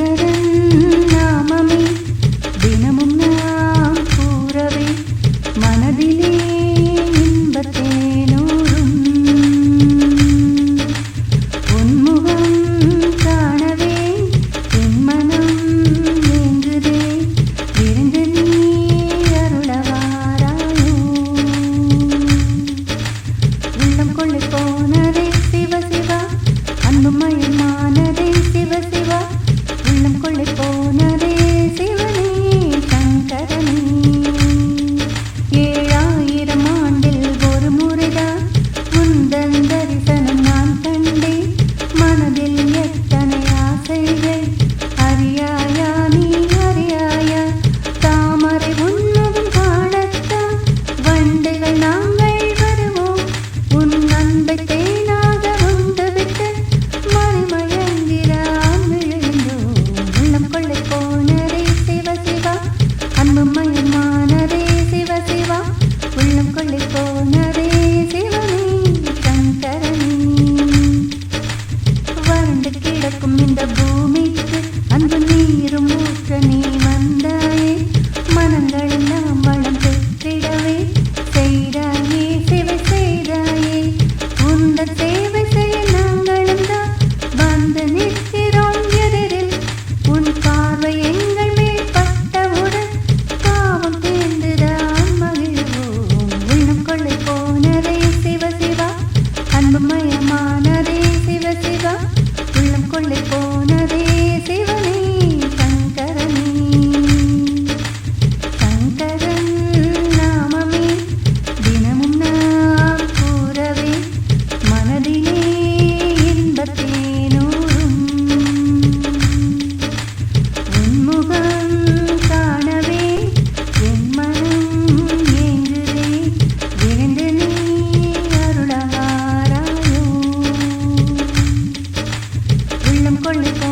da da மலரும் மூக்க நீ வந்தாயே மனங்கள் நாம் வளம் பெற்றிடவே செய்தாயே சிவை செய்தாயே. உந்த தேவை செய்ய நாங்களும் தான் வந்து நிற்கிறோம் எதிரில். உன் பார்வை மயமானதே சிவ சிவா. உள்ளம் கொள்ளை போனதே சிவ con